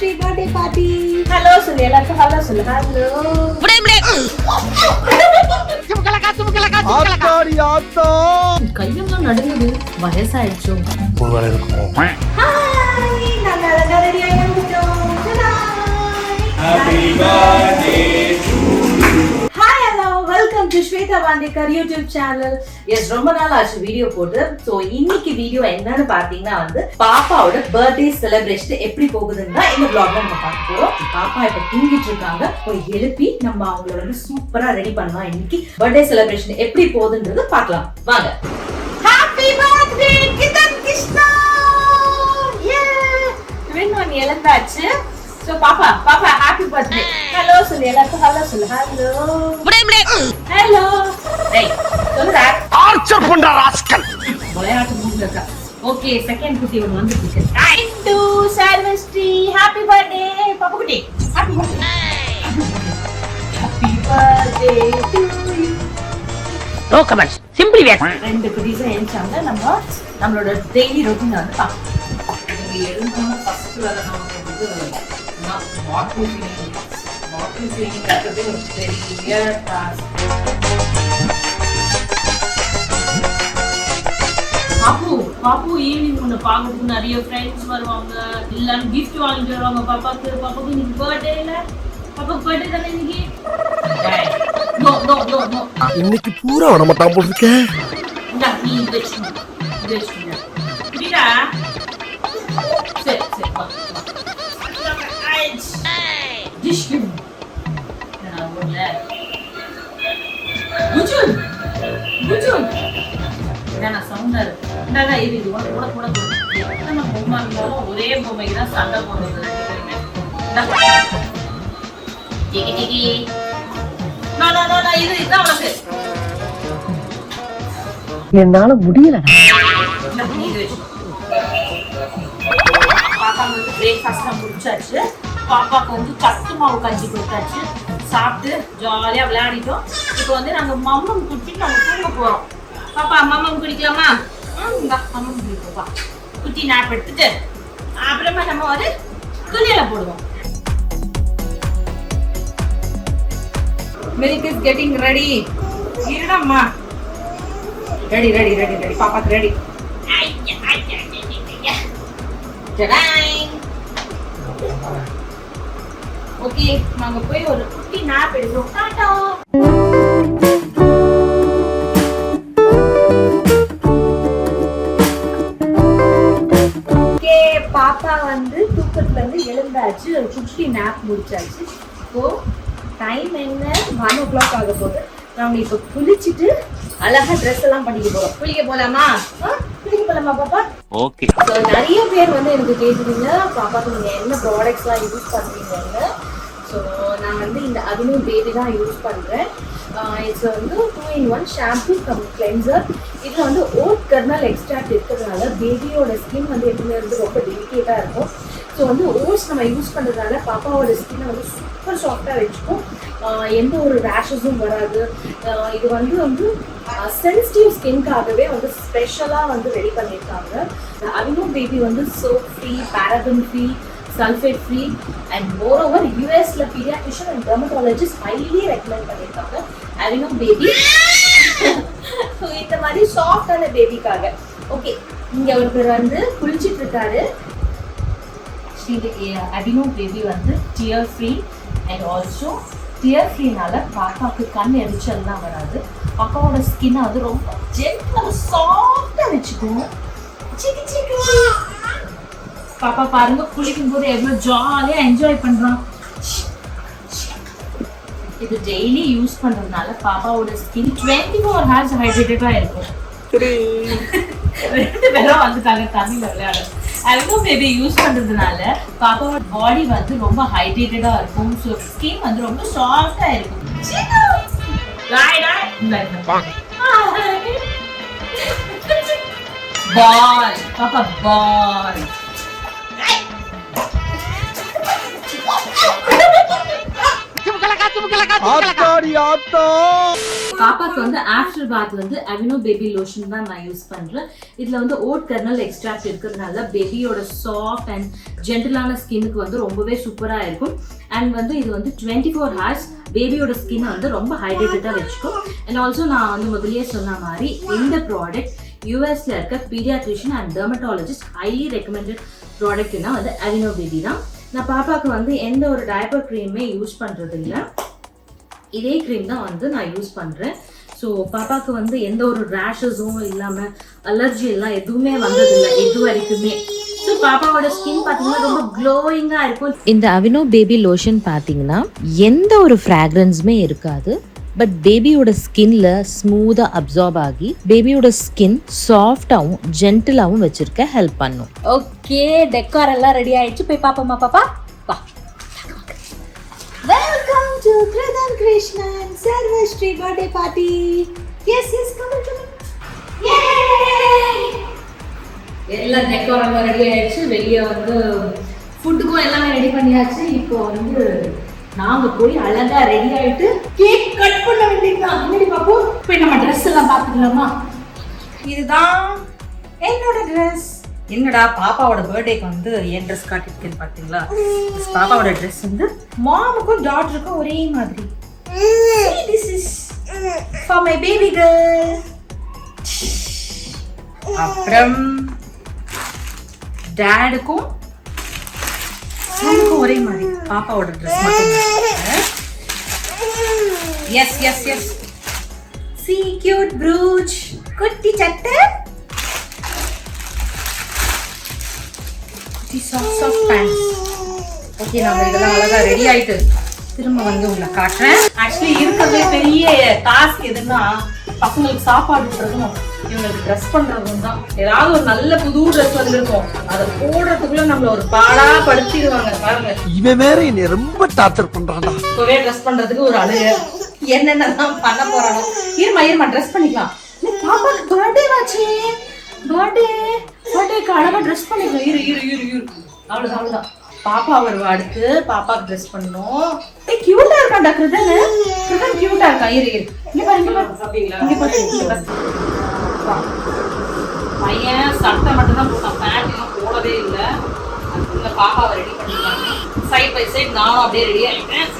Sri birthday party hello சொல்லு எல்லாருக்கும் hello சொல்லு ஹலோ ஆத்தாடி ஆத்தா கையெல்லாம் நடுங்குது வயசாயிடுச்சோ welcome to Shweta Pandikar YouTube channel yes ரொம்ப நாள் ஆச்சு வீடியோ போட்டு. ஸோ இன்னைக்கு வீடியோ என்னன்னு பார்த்தீங்கன்னா வந்து பாப்பாவோட பர்த்டே செலிப்ரேஷன் எப்படி போகுதுன்னு தான் இந்த vlogல நம்ம பார்க்க போறோம். பாப்பா இப்ப தூங்கிட்டு இருக்காங்க. போய் எழுப்பி நம்ம அவங்கள வந்து சூப்பரா ரெடி பண்ணலாம் இன்னைக்கு. பர்த்டே செலிப்ரேஷன் எப்படி போகுதுன்றது பார்க்கலாம். வாங்க. ஹாப்பி பர்த்டே கிதன் கிருஷ்ணா ஏ ஒன் எழுந்தாச்சு. சோ பாப்பா பாப்பா ஹாப்பி பர்த்டே ஹலோ சொல்லு எல்லாருக்கும் ஹலோ சொல்லு. ஹலோ ஹலோ டேய் சொல்லுடா. ஆர்ச்சர் பண்ற ராஸ்கல். விளையாட்டு இருக்கா? ஓகே செகண்ட் குட்டி ஒன்று வந்து இருக்கு time to Sarvashri happy birthday பாப்பா குட்டி. Happy happy birthday to you no comments simply ways ரெண்டு குட்டீஸும் எழுந்தாங்க நம்ம நம்மளோட டெய்லி ரொட்டீன் வந்து நீங்க எழுந்தோம் ஃபர்ஸ்ட் வேலை நமக்கு வந்து வாட்டர் ஒரு பெரிய டாஸ்க் பாப்பு பாப்பு ஈவினிங் உன்னை பார்க்கறதுக்கு நிறைய ஃப்ரெண்ட்ஸ் வருவாங்க. இல்லைன்னு gift வாங்கிட்டு வருவாங்க பாப்பாக்கு பாப்பாக்கு இன்னைக்கு பர்த்டே இல்ல? பாப்பாக்கு பர்த்டே தானே இன்னைக்கு? இன்னைக்கு பூரா தான் போட்டுருக்கேன் நான் சவுண்டா இருக்கு. இந்தாடா இது இது கூட கூட கூட எத்தனை பொம்மை இருந்தாலும் ஒரே பொம்மைக்கு தான் சண்டை போடுறது ரெண்டு பேருமே. இந்தா. டிகி டிகி நோ நோ நோ நோ, இது இதுதான் உனக்கு. என்னால முடியல வந்து பிரேக்ஃபாஸ்ட்லாம் முடிச்சாச்சு. பாப்பாக்கு வந்து சத்து மாவு கஞ்சி கொடுத்தாச்சு. சாப்பிட்டு ஜாலியாக விளையாடிட்டோம். இப்போ வந்து நாங்கள் மம்மம் குடிச்சிட்டு நாங்கள் தூங்க போகிறோம் பாப்பா அம்மா குடிக்கலாமா? ம் இந்தா மம்மம் குடிப்போப்பா குட்டி நாப் எடுத்துட்டு அப்புறமா நம்ம ஒரு துணியில போடுவோம். மில்க் இஸ் கெட்டிங் ரெடி இருடாம்மா ரெடி ரெடி ரெடி ரெடி பாப்பாக்கு ரெடி ஓகே நாங்க போய் ஒரு குட்டி நாப் எடுக்கிறோம். டாட்டா. எழுந்தாச்சு ஒரு குட்டி நாப் முடிச்சாச்சு. இப்போ டைம் என்ன? ஒன் ஓ கிளாக் ஆக போகுது. நாங்க இப்போ குளிச்சுட்டு அழகா ட்ரெஸ் எல்லாம் பண்ணிக்க போறோம். குளிக்க போலாமா? ஆ? குளிக்க போலாமா பாப்பா? ஓகே ஸோ நிறைய பேர் வந்து எனக்கு கேட்குறீங்க பாப்பாக்கு நீங்கள் என்ன ப்ராடக்ட்ஸ்லாம் யூஸ் பண்ணுறீங்கன்னு ஸோ நான் வந்து இந்த அவினு பேபி தான் யூஸ் பண்ணுறேன் இட்ஸ் வந்து two in one shampoo cum cleanser இதில் வந்து ஓட் கர்னல் எக்ஸ்ட்ராக்ட் இருக்கிறதுனால பேபியோட ஸ்கின் வந்து எப்பவுமே வந்து ரொம்ப டெலிகேட்டாக இருக்கும். ஸோ வந்து ஓஸ் நம்ம யூஸ் பண்ணுறதுனால பாப்பாவோட ஸ்கின்னை வந்து சூப்பர் சாஃப்டாக வச்சுக்கும். எந்த ஒரு ரேஷஸும் வராது. இது வந்து வந்து சென்சிட்டிவ் ஸ்கின்காகவே வந்து ஸ்பெஷலாக வந்து ரெடி பண்ணியிருக்காங்க. அவினோ பேபி வந்து soap free paraben free sulphate free and moreover யூஎஸ்ல paediatrician and dermatologist highly recommend பண்ணியிருக்காங்க. அவினோ பேபி இந்த மாதிரி சாஃப்டான பேபிக்காக ஓகே இங்கே ஒருத்தர் வந்து குளிச்சிட்டு இருக்காரு. ஸ்ரீ அபினோ பேபி வந்து tear free and also dear ஃப்ரீனால பாப்பாவுக்கு கண் எரிச்சல்லாம் வராது. பாப்பாவோட ஸ்கின்னை வந்து ரொம்ப ஜென்டாக சாஃப்டாக வச்சுக்கும். சிக்கு சிக்கு. பாப்பா பாருங்க குளிக்கும் போது எவ்வளோ ஜாலியாக என்ஜாய் பண்ணுறான் இது டெய்லி யூஸ் பண்றதுனால பாப்பாவோட ஸ்கின் டுவெண்ட்டி ஃபோர் ஹவர்ஸ் ஹைட்ரேட்டடாக இருக்கும். ரெண்டு பேரும் வந்துட்டாங்க தண்ணியில் விளையாட. அல்கோ பேபி யூஸ் பண்றதுனால பாப்பாவோட பாடி வந்து ரொம்ப ஹைட்ரேட்டடா இருக்கும். ஸோ ஸ்கின் வந்து ரொம்ப சாஃப்டா இருக்கும். பால் பாப்பா பால் ஆத்தாடி ஆத்தா. பாப்பாக்கு வந்து ஆஃப்டர் பாத் வந்து அவினோ பேபி லோஷன் தான் நான் யூஸ் பண்றேன். இதுல வந்து ஓட் கர்னல் எக்ஸ்ட்ராக்ட் இருக்கிறதுனால பேபியோட சாஃப்ட் அண்ட் ஜென்டிலான ஸ்கின்னுக்கு வந்து ரொம்பவே சூப்பரா இருக்கும். அண்ட் வந்து இது வந்து டுவெண்ட்டி ஃபோர் ஹார்ஸ் பேபியோட ஸ்கின் வந்து ரொம்ப ஹைட்ரேட்டடாக வச்சுக்கும். அண்ட் ஆல்சோ நான் வந்து முதலியே சொன்ன மாதிரி இந்த ப்ராடக்ட் யூஎஸ்ல இருக்க paediatrician and dermatologist highly recommended ப்ராடக்ட்னா வந்து அவினோ பேபி தான். நான் பாப்பாக்கு வந்து எந்த ஒரு டயப்பர் க்ரீமே யூஸ் பண்றது இல்லை இதே க்ரீம் தான் வந்து நான் யூஸ் பண்ணுறேன் ஸோ பாப்பாக்கு வந்து எந்த ஒரு ரேஷஸும் இல்லாமல் அலர்ஜி எல்லாம் எதுவுமே வந்ததில்லை இது வரைக்குமே. பாப்பாவோட ஸ்கின் பார்த்தீங்கன்னா ரொம்ப க்ளோயிங்காக இருக்கும். இந்த அவினோ பேபி லோஷன் பார்த்தீங்கன்னா எந்த ஒரு ஃப்ராக்ரன்ஸுமே இருக்காது. பட் பேபியோட ஸ்கின்ல ஸ்மூதா அப்சார்ப் ஆகி பேபியோட ஸ்கின் சாஃப்டாகவும் ஜென்டிலாகவும் வச்சிருக்க ஹெல்ப் பண்ணும். ஓகே டெக்கார் எல்லாம் ரெடி ஆயிடுச்சு. போய் பாப்போமா பாப்பா? வா. To Kirthan Krishnan Sarvashri birthday party yes yes come come எல்லாம் டெக்கார் ரெடி ஆயிடுச்சு. வெளியே வந்து ஃபுட்டுக்கும் எல்லாமே ரெடி பண்ணியாச்சு. இப்போ வந்து நாங்க போய் அழகா ரெடி ஆயிட்டு கேக் கட் பண்ண வேண்டியதுதான். முன்னாடி பார்ப்போம். போய் நம்ம ட்ரெஸ் எல்லாம் பார்த்துக்கலாமா? இதுதான் என்னோட ட்ரெஸ் என்னடா பாப்பாவோட பர்த்டேக்கு வந்து என் ட்ரெஸ் காட்டியிருக்கேன்னு பார்த்தீங்களா பாப்பாவோட ட்ரெஸ் வந்து மாமுக்கும் டாட்டருக்கும் ஒரே மாதிரி. This is for my baby girl அப்புறம் டேடுக்கும் சனுக்கும் ஒரே மாதிரி. பாப்பாவோட ட்ரெஸ் மட்டும் எஸ் எஸ் எஸ் சி கியூட் ப்ரூச் குட்டி சட்டை. குட்டி பேண்ட்ஸ் ஓகே நம்ம இதெல்லாம் அழகா ரெடி ஆயிட்டு திரும்ப வந்து உங்களை காட்டுறேன். ஆக்சுவலி இருக்கிறதுலே பெரிய டாஸ்க் எதுன்னா பசங்களுக்கு சாப்பாடு விடுறதும் இவங்களுக்கு ட்ரெஸ் பண்றதும் தான். ஏதாவது ஒரு நல்ல புது ட்ரெஸ் வந்திருக்கும். அதை போடுறதுக்குள்ள நம்மள ஒரு பாடா படுத்திடுவாங்க பாருங்க. இவன் வேற என்னை ரொம்ப டார்ச்சர் பண்றான்டா. இப்பவே ட்ரெஸ் பண்றதுக்கு ஒரு அழுக. என்னென்னலாம் பண்ண போறானோ. இருமா இருமா ட்ரெஸ் பண்ணிக்கலாம். பாப்பாக்கு பர்த்டே வாச்சே. பர்த்டே பர்த்டேக்கு அழகா ட்ரெஸ் பண்ணிக்கலாம் இரு இரு இரு இரு. அவ்வளவுதான் அவ்வளவுதான். பாப்பா வருவா அடுத்து. பாப்பாக்கு ட்ரெஸ் பண்ணணும். ஏய் கியூட்டா இருக்கான்டா கிருதன். கிருதன் கியூட்டா இருக்கான் இரு இரு. இங்க பாரு இங்க பாரு. இங்க பாரு இங்க பாரு. பையன் சட்டை மட்டும் தான் போட்டான். பேண்ட் இன்னும் போடவே இல்லை. அதுக்குள்ள பாப்பாவை ரெடி பண்ணிருக்காங்க சைட் பை சைட் நானும் அப்படியே ரெடி ஆயிட்டேன்.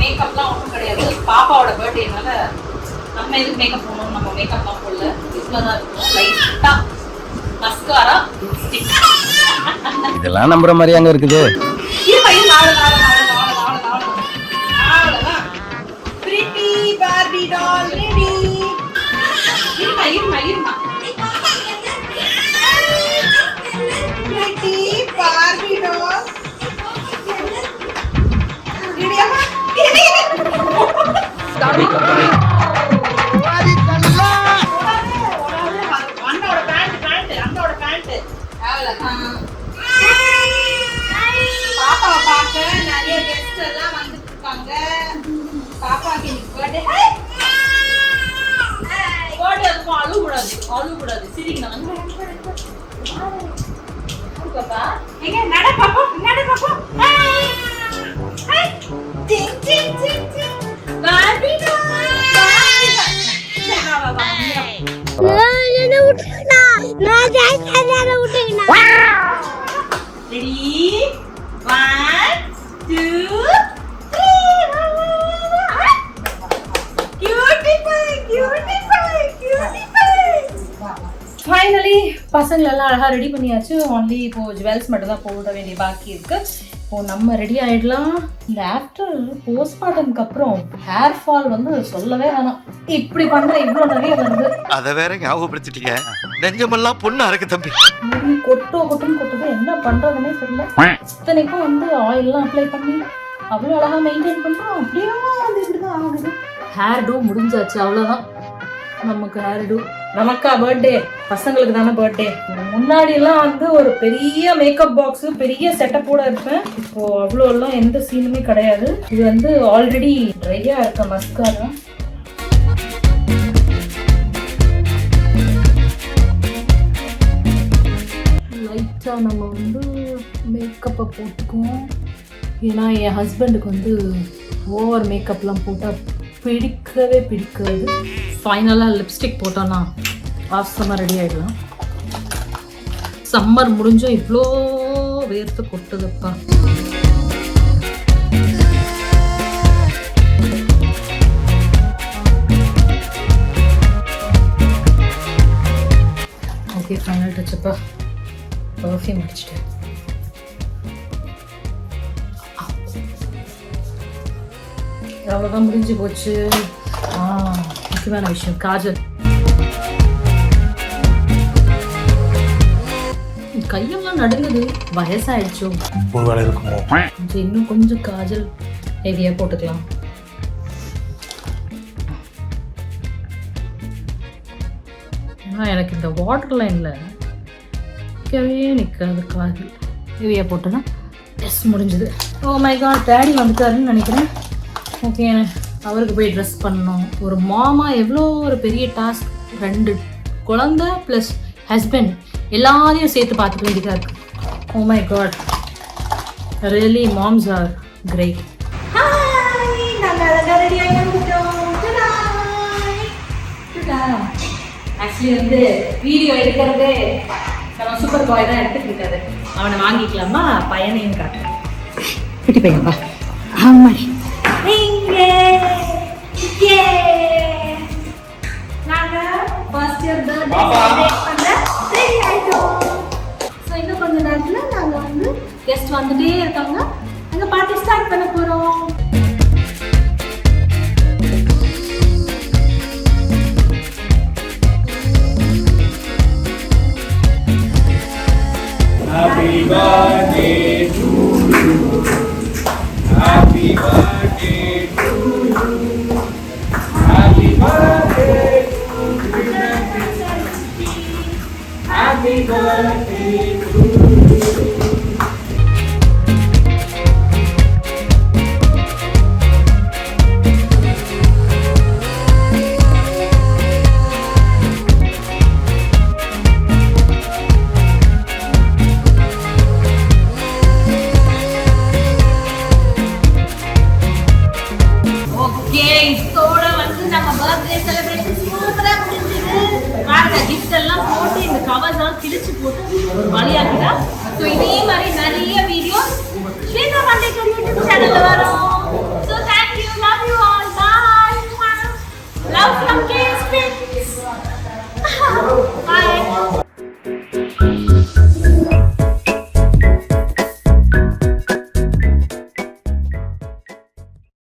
மேக்கப்லாம் ஒன்றும் கிடையாது. பாப்பாவோட பர்த்டேனால நம்ம எதுக்கு மேக்கப் போடணும் நம்ம மேக்கப்லாம் போடல. இதில் தான் இருக்கும் லைட்டாக மஸ்காரா? இதெல்லாம் நம்புற மாதிரி அங்க இருக்குது. இருமா இரு நாலு கூடாது அழுவ கூடாது சிரிக்கணும் பாப்பா. எங்க நட பாப்பா நட பாப்பா ding ding ding ding baby ready one two finally பசங்களை எல்லாம் அழகா ரெடி பண்ணியாச்சு. ஒன்லி இப்போ ஜுவல்ஸ் மட்டும் தான் போட வேண்டிய பாக்கி இருக்கு. இப்போ நம்ம ரெடி ஆயிடலாம். இந்த ஆஃப்டர் போஸ்ட்மார்ட்டம்க்கு அப்புறம் ஹேர் ஃபால் வந்து சொல்லவே வேணாம். இப்படி பண்ற இவ்வளோ நிறைய வருது. அத வேற ஞாபகப்படுத்திட்டீங்க. நெஞ்சமெல்லாம் பொண்ணு அறக்கு தம்பி. முடி கொட்டோ கொட்டுன்னு கொட்டுது. என்ன பண்றதுன்னே தெரியல. இத்தனைக்கும் வந்து ஆயில்லாம் அப்ளை பண்ணி அவ்வளோ அழகா மெயின்டைன் பண்றோம் அப்படியே வந்து இப்படிதான் ஆகுது. ஹேர் டூ முடிஞ்சாச்சு அவ்வளோதான் நமக்கு ஹேர் டூ நமக்கா பர்த்டே பசங்களுக்கு தானே பர்த்டே முன்னாடி எல்லாம் வந்து ஒரு பெரிய மேக்கப் பாக்ஸ் பெரிய செட்டப்போட இருப்பேன். இப்போ அவ்வளோ எல்லாம் எந்த சீனுமே கிடையாது. இது வந்து ஆல்ரெடி ட்ரையா இருக்க மஸ்காரா லைட்டாக நம்ம வந்து மேக்கப்பை போட்டுக்குவோம். ஏன்னா என் ஹஸ்பண்டுக்கு வந்து ஓவர் மேக்கப்லாம் போட்டால் பிடிக்கவே பிடிக்காது. ஃபைனலாக லிப்ஸ்டிக் போட்டோன்னா ஆசமாக ரெடி ஆகிடலாம் சம்மர் முடிஞ்சும் இவ்வளோ வேர்த்து கொட்டுதுப்பா. ஓகே ஃபைனல் டச்சப்பா பர்ஃப்யூம் அடிச்சிட்டேன் அவ்வளோதான் முடிஞ்சு போச்சு. முக்கியமான விஷயம் காஜல் கையெல்லாம் நடுங்குது வயசாயிடுச்சோ ஒரு வேலை இருக்குமோ கொஞ்சம் இன்னும் கொஞ்சம் காஜல் ஹெவியாக போட்டுக்கலாம் ஏன்னா எனக்கு இந்த வாட்டர் லைனில் நிற்கவே நிற்காது காஜல் ஹெவியாக போட்டோன்னா எஸ் முடிஞ்சது ஓ மை காட் டேடி வந்துட்டாருன்னு நினைக்கிறேன் ஓகே அவருக்கு போய் ட்ரெஸ் பண்ணணும். ஒரு மாமா எவ்வளோ ஒரு பெரிய டாஸ்க் ரெண்டு குழந்தை ப்ளஸ் ஹஸ்பண்ட் எல்லாரையும் சேர்த்து பார்த்துக்க வேண்டியதாக இருக்குது ஓ my god really moms are great actually வந்து வீடியோ எடுக்கிறது நம்ம சூப்பர் பாய் தான் எடுத்துட்டு இருக்காரு. அவனை வாங்கிக்கலாமா? பையனையும் காட்டுறேன். குட்டி பையன்பா ஆமா இங்கே நாங்க ஃபர்ஸ்ட் இயர் பர்த்டே பண்ண ரெடி ஆயிட்டோம் ஸோ இன்னும் கொஞ்ச நேரத்துல நாங்க வந்து கெஸ்ட் வந்துட்டே இருக்காங்க. நாங்க பார்ட்டி ஸ்டார்ட் பண்ண போறோம். கவர்ஸ் எல்லாம் போட்டு ஒரு ஸோ இதே மாதிரி நிறைய வீடியோஸ் ஸ்வேதா பாண்டே யூடியூப் சேனல்ல வரும்.